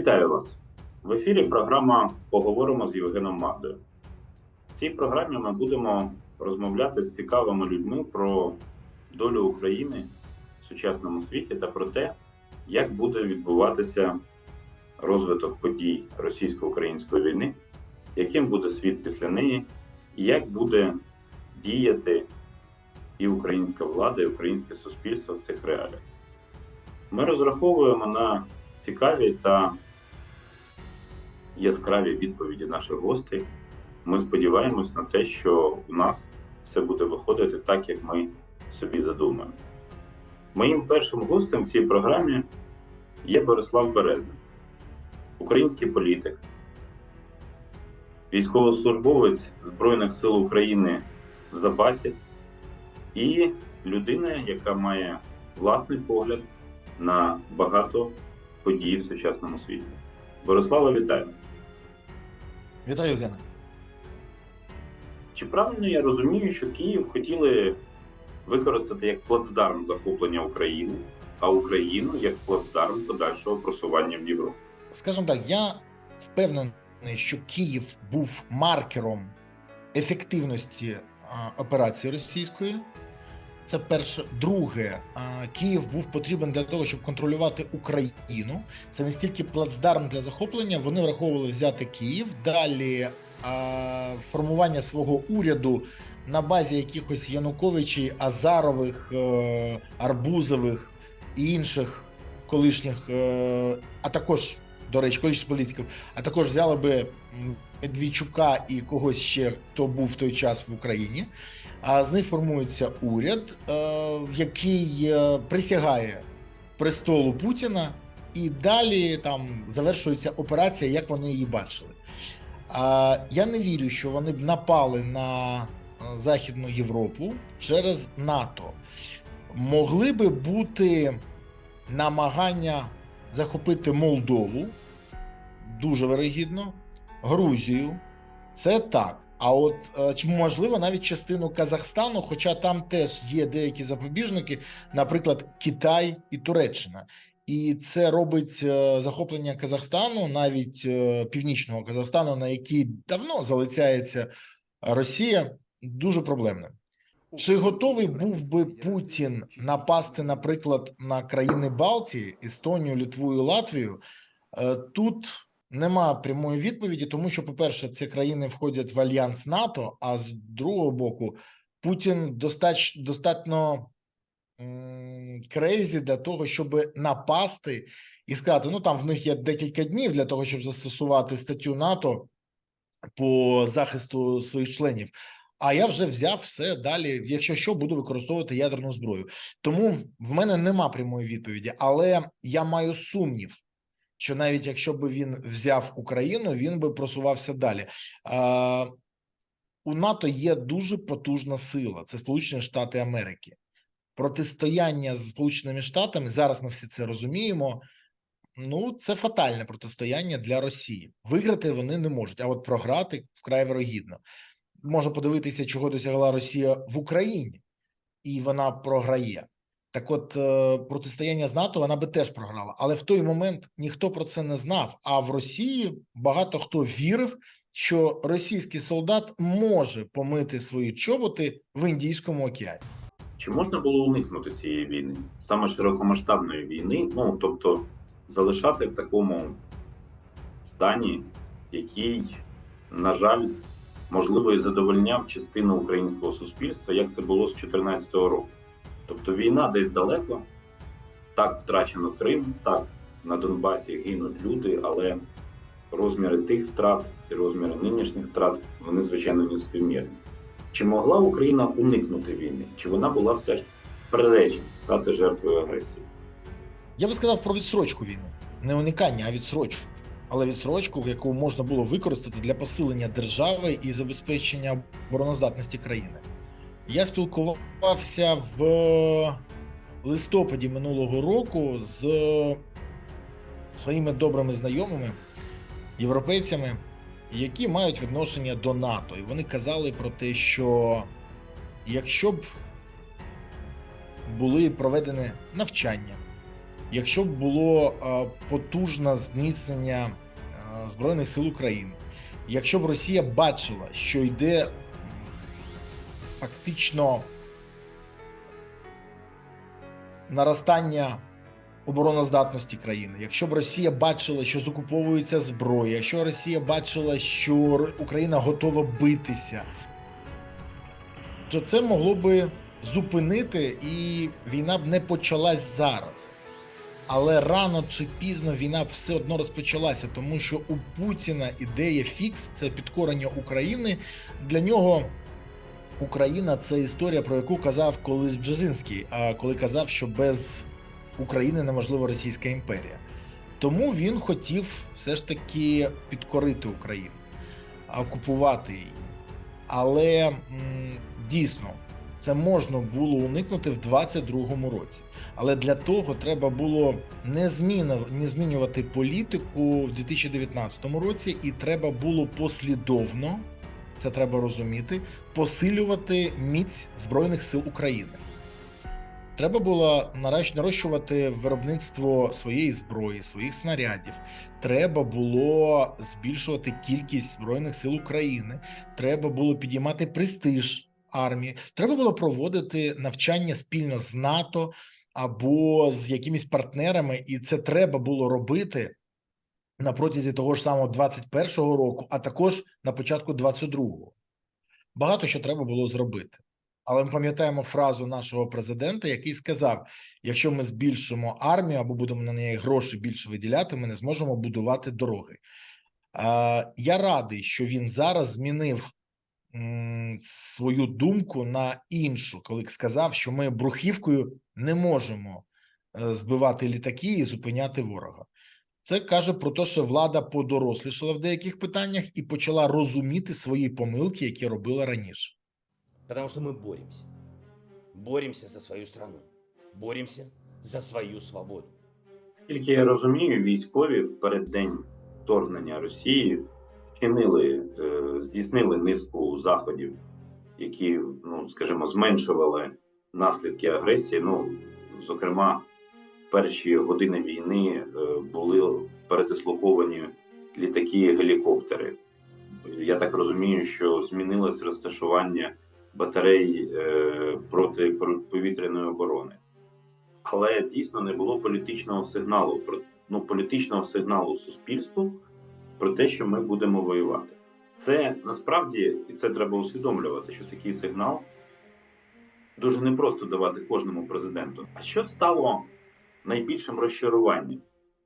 Вітаю вас! В ефірі програма Поговоримо з Євгеном Магдою. В цій програмі ми будемо розмовляти з цікавими людьми про долю України в сучасному світі та про те, як буде відбуватися розвиток подій російсько-української війни, яким буде світ після неї, і як буде діяти і українська влада, і українське суспільство в цих реаліях. Ми розраховуємо на цікаві та яскраві відповіді наших гостей. Ми сподіваємось на те, що у нас все буде виходити так, як ми собі задумаємо. Моїм першим гостем в цій програмі є Борислав Березник, український політик, військовослужбовець Збройних сил України в запасі і людина, яка має власний погляд на багато подій в сучасному світі. Борислава, вітаю! Вітаю, Євгене. Чи правильно я розумію, що Київ хотіли використати як плацдарм захоплення України, а Україну як плацдарм подальшого просування в Європу? Скажімо так, я впевнений, що Київ був маркером ефективності операції російської. Це перше. Друге, Київ був потрібен для того, щоб контролювати Україну. Це не стільки плацдарм для захоплення. Вони враховували взяти Київ. Далі формування свого уряду на базі якихось Януковичей, Азарових, е, Арбузових і інших колишніх, е, а також, до речі, колишніх політиків, а також взяли би м, Медведчука і когось ще, хто був в той час в Україні. А з них формується уряд, е, який е, присягає престолу Путіна, і далі там завершується операція, як вони її бачили. Я не вірю, що вони б напали на е, Західну Європу через НАТО. Могли би бути намагання захопити Молдову, дуже вирогідно, Грузію. Це так. А от е, можливо навіть частину Казахстану, хоча там теж є деякі запобіжники, наприклад, Китай і Туреччина. І це робить е, захоплення Казахстану, навіть е, північного Казахстану, на який давно залицяється Росія, дуже проблемним. Чи готовий був би Путін напасти, наприклад, на країни Балтії, Естонію, Літву і Латвію? Тут нема прямої відповіді, тому що, по-перше, ці країни входять в альянс НАТО, а з другого боку, Путін достач, достатньо крейзі для того, щоб напасти і сказати: ну там в них є декілька днів для того, щоб застосувати статтю НАТО по захисту своїх членів. А я вже взяв все далі. Якщо що, буду використовувати ядерну зброю. Тому в мене нема прямої відповіді, але я маю сумнів, що навіть якщо би він взяв Україну, він би просувався далі. У НАТО є дуже потужна сила. Це Сполучені Штати Америки. Протистояння з Сполученими Штатами зараз. Ми всі це розуміємо. Ну, це фатальне протистояння для Росії. Виграти вони не можуть, а от програти вкрай вирогідно. Можна подивитися, чого досягла Росія в Україні, і вона програє. Так, от е, протистояння з НАТО вона би теж програла, але в той момент ніхто про це не знав. А в Росії багато хто вірив, що російський солдат може помити свої чоботи в Індійському океані. Чи можна було уникнути цієї війни, саме широкомасштабної війни? Ну тобто залишати в такому стані, який, на жаль, можливо, і задовольняв частину українського суспільства, як це було з 2014 року. Тобто війна десь далеко, так втрачено Крим, так на Донбасі гинуть люди, але розміри тих втрат і розміри нинішніх втрат вони звичайно не співмірні. Чи могла Україна уникнути війни? Чи вона була все ж приречена стати жертвою агресії? Я би сказав про відсрочку війни, не уникання, а відсрочку. Але відсрочку, яку можна було використати для посилення держави і забезпечення обороноздатності країни. Я спілкувався в листопаді минулого року з своїми добрими знайомими, європейцями, які мають відношення до НАТО. І вони казали про те, що якщо б були проведені навчання, якщо б було потужне зміцнення Збройних сил України, якщо б Росія бачила, що йде фактично наростання обороноздатності країни, якщо б Росія бачила, що закуповується зброя, якщо Росія бачила, що Україна готова битися, то це могло би зупинити, і війна б не почалась зараз. Але рано чи пізно війна все одно розпочалася, тому що у Путіна ідея фікс це підкорення України. Для нього Україна це історія, про яку казав колись Бжезинський, а коли казав, що без України неможлива Російська імперія. Тому він хотів все ж таки підкорити Україну, окупувати її. Але м, дійсно це можна було уникнути в 22-му році. Але для того треба було не змінювати політику в 2019 році, і треба було послідовно, це треба розуміти, посилювати міць Збройних сил України. Треба було нарешті нарощувати виробництво своєї зброї, своїх снарядів. Треба було збільшувати кількість збройних сил України. Треба було підіймати престиж армії. Треба було проводити навчання спільно з НАТО або з якимись партнерами, і це треба було робити на протязі того ж самого 21-го року, а також на початку 22-го. Багато що треба було зробити. Але ми пам'ятаємо фразу нашого президента, який сказав: якщо ми збільшимо армію або будемо на неї гроші більше виділяти, ми не зможемо будувати дороги. Я радий, що він зараз змінив свою думку на іншу, коли сказав, що ми брухівкою не можемо е, збивати літаки і зупиняти ворога. Це каже про те, що влада подорослішала в деяких питаннях і почала розуміти свої помилки, які робила раніше. Потому что мы боремся. Боремся за свою страну. Боремся за свою свободу. Скільки я розумію, військові в переддень вторгнення Росії вчинили, е, здійснили низку заходів, які, ну скажімо, зменшували наслідки агресії. Ну, зокрема, перші години війни е, були передислоковані літаки гелікоптери. Я так розумію, що змінилось розташування батарей е, протиповітряної оборони. Але дійсно не було політичного сигналу ну, політичного сигналу суспільству про те, що ми будемо воювати. Це насправді і це треба усвідомлювати, що такий сигнал дуже непросто давати кожному президенту. А що стало найбільшим розчаруванням?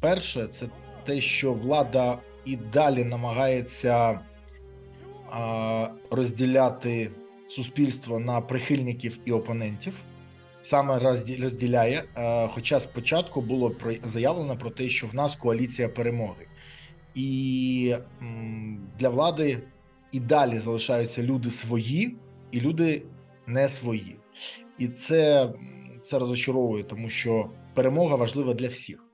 Перше, це те, що влада і далі намагається а, розділяти суспільство на прихильників і опонентів. Саме розділяє. е, Хоча спочатку було заявлено про те, що в нас коаліція перемоги, і для влади і далі залишаються люди свої і люди не свої. І це, це розочаровує, тому що перемога важлива для всіх.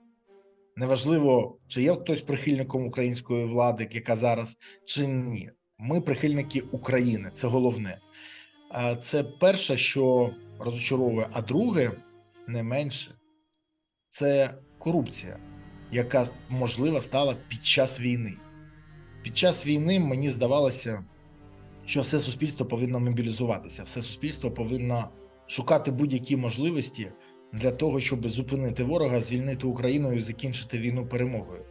Неважливо, чи є хтось прихильником української влади, яка зараз, чи ні. Ми прихильники України, це головне. Це перше, що розочаровує. А друге, не менше, це корупція, яка можливо стала під час війни. Під час війни мені здавалося, що все суспільство повинно мобілізуватися, все суспільство повинно шукати будь-які можливості для того, щоб зупинити ворога, звільнити Україну і закінчити війну перемогою.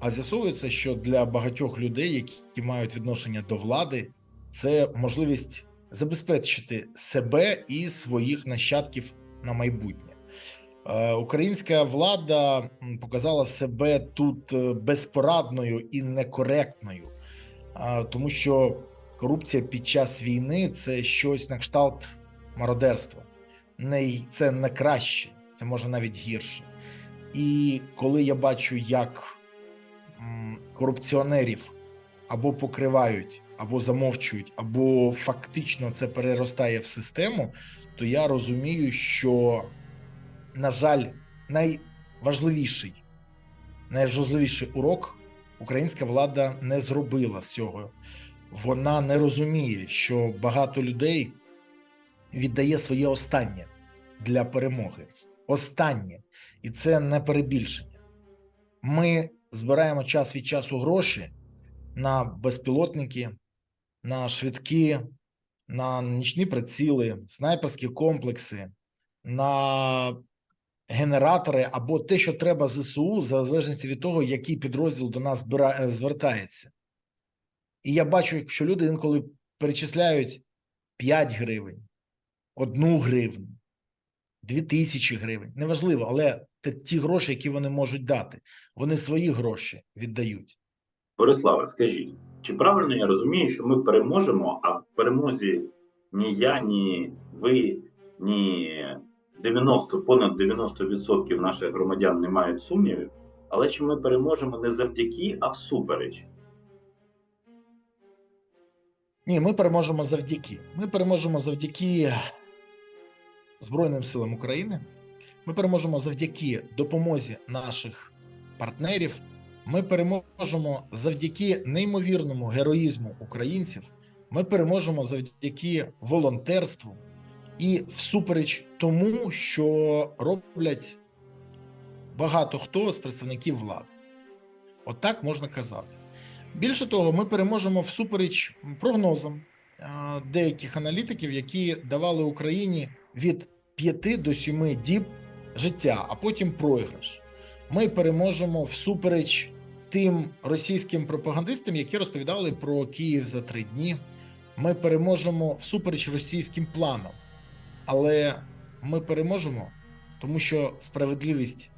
А з'ясовується, що для багатьох людей, які мають відношення до влади, це можливість забезпечити себе і своїх нащадків на майбутнє. Е, Українська влада показала себе тут е, безпорадною і некоректною, е, тому що корупція під час війни це щось на кшталт мародерства. Не це не краще, це може навіть гірше. І коли я бачу, як корупціонерів або покривають, або замовчують, або фактично це переростає в систему, то я розумію, що, на жаль, найважливіший, найважливіший урок українська влада не зробила з цього. Вона не розуміє, що багато людей віддає своє останнє для перемоги. Останнє, і це не перебільшення. Ми збираємо час від часу гроші на безпілотники, на швидкі, на нічні приціли, снайперські комплекси, на генератори або те, що треба ЗСУ, в залежності від того, який підрозділ до нас е, звертається. І я бачу, що люди інколи перечисляють 5 гривень, 1 гривню, 2 тисячі гривень. Неважливо, але те- ті гроші, які вони можуть дати, вони свої гроші віддають. Бориславе, скажіть, чи правильно я розумію, що ми переможемо, а в перемозі ні я, ні ви, ні 90, понад 90% наших громадян не мають сумнівів, але що ми переможемо не завдяки, а всупереч. Ні, ми переможемо завдяки. Ми переможемо завдяки Збройним силам України. Ми переможемо завдяки допомозі наших партнерів. Ми переможемо завдяки неймовірному героїзму українців. Ми переможемо завдяки волонтерству і всупереч тому, що роблять багато хто з представників влади. Отак можна казати. Більше того, ми переможемо всупереч прогнозам деяких аналітиків, які давали Україні від 5 до 7 діб життя, а потім програш. Ми переможемо всупереч тим російським пропагандистам, які розповідали про Київ за три дні. Ми переможемо всупереч російським планам. Але ми переможемо, тому що справедливість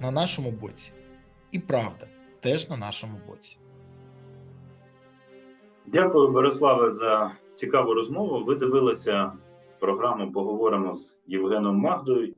на нашому боці і правда теж на нашому боці. Дякую, Бориславе, за цікаву розмову. Ви дивилися програму Поговоримо з Євгеном Магдою.